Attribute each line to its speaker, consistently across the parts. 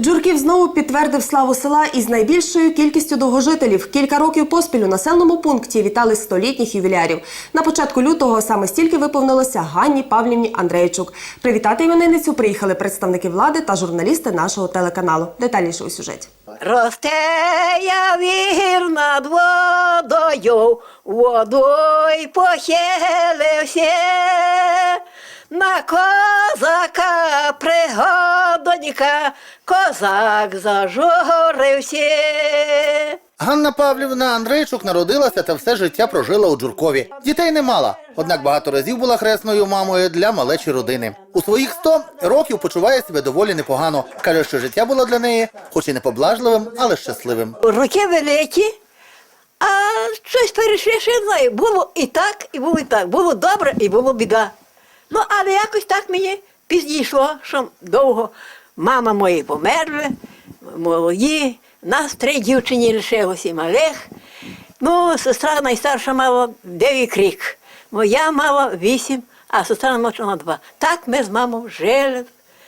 Speaker 1: Джурків знову підтвердив славу села із найбільшою кількістю довгожителів. Кілька років поспіль у населеному пункті вітали столітніх ювілярів. На початку лютого саме стільки виповнилося Ганні Павлівні Андрейчук. Привітати іменинницю приїхали представники влади та журналісти нашого телеканалу. Детальніше у сюжеті.
Speaker 2: Росте я вір над водою, водой похилився, на козака пригодонька, козак зажурився.
Speaker 3: Ганна Павлівна Андрейчук народилася та все життя прожила у Джуркові. Дітей не мала, однак багато разів була хресною мамою для малечі родини. У своїх 100 років почуває себе доволі непогано. Каже, що життя було для неї, хоч і не поблажливим, але щасливим.
Speaker 2: Руки великі, а щось перейшли, ще знаю. Було і так, і було і так. Було добре, і було біда. Ну, але якось так мені пізнійшло, що довго мама мої померли, молоді, нас три дівчині лишилося малих. Ну, сестра найстарша мала 9 рік. Моя мала 8, а сестра мала 2. Так ми з мамою жили.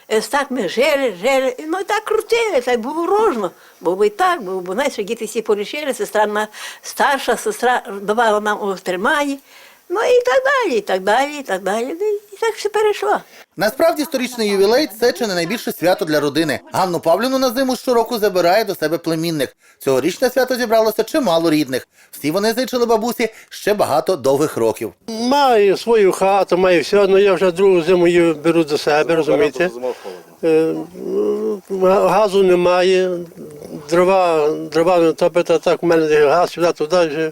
Speaker 2: Е, Так ми жили, жили, ну так крутили, так було рожно. Було і так, було, бо знаєш, діти всі порішили, сестра старша сестра давала нам у тримані. Ну і так далі, і так далі, і так далі. Ну, І так все перейшло.
Speaker 3: Насправді сторічний ювілей це чи не найбільше свято для родини. Ганну Павлівну на зиму щороку забирає до себе племінник. Цьогорічне свято зібралося чимало рідних. Всі вони зичили бабусі ще багато довгих років.
Speaker 4: Маю свою хату, маю все, але я вже другу зиму її беру до себе, розумієте? Е, Газу немає, дрова, дрова не топити, а так в мене газ сюди, туди. Вже.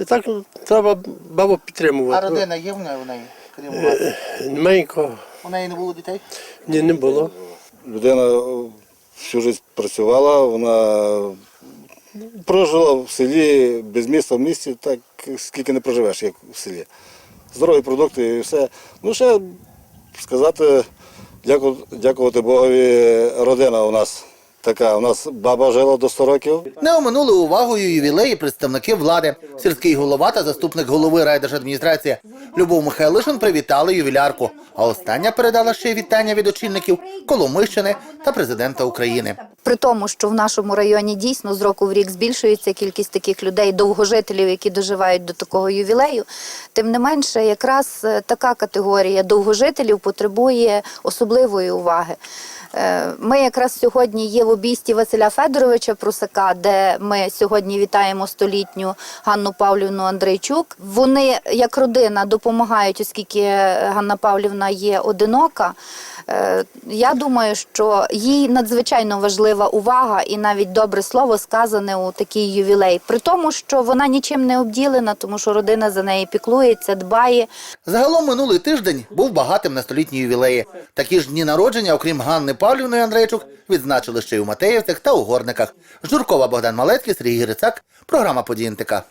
Speaker 4: І так треба бабу підтримувати.
Speaker 3: А родина є в неї? В неї? Крім
Speaker 4: Немає нікого.
Speaker 3: У неї не було дітей?
Speaker 4: Ні, не було.
Speaker 5: Людина е, всю життя працювала, вона прожила в селі без міста в місті, так скільки не проживеш, як в селі. Здорові продукти і все. Ну, ще сказати, дякувати Богові, родина у нас така. У нас баба жила до 100 років.
Speaker 3: Не оминули увагою ювілеї представники влади. Сільський голова та заступник голови райдержадміністрації Любов Михайлишин привітали ювілярку. А остання передала ще й вітання від очільників Коломийщини та президента України.
Speaker 6: При тому, що в нашому районі дійсно з року в рік збільшується кількість таких людей, довгожителів, які доживають до такого ювілею, тим не менше, якраз е, така категорія довгожителів потребує особливої уваги. Е, Ми якраз сьогодні є в обійсті Василя Федоровича Прусака, де ми сьогодні вітаємо столітню Ганну Павлівну Андрейчук. Вони як родина допомагають, оскільки Ганна Павлівна є одинока. Е, Я думаю, що їй надзвичайно важлива увага і навіть добре слово сказане у такий ювілей. При тому, що вона нічим не обділена, тому що родина за неї піклується, дбає.
Speaker 3: Загалом минулий тиждень був багатим на столітні ювілеї. Такі ж дні народження, окрім Ганни Павлівної Андрейчук, відзначили ще й у Матеївцях та у Горниках. Журкова Богдан Малецький, Сергій Грицак, програма «Події НТК».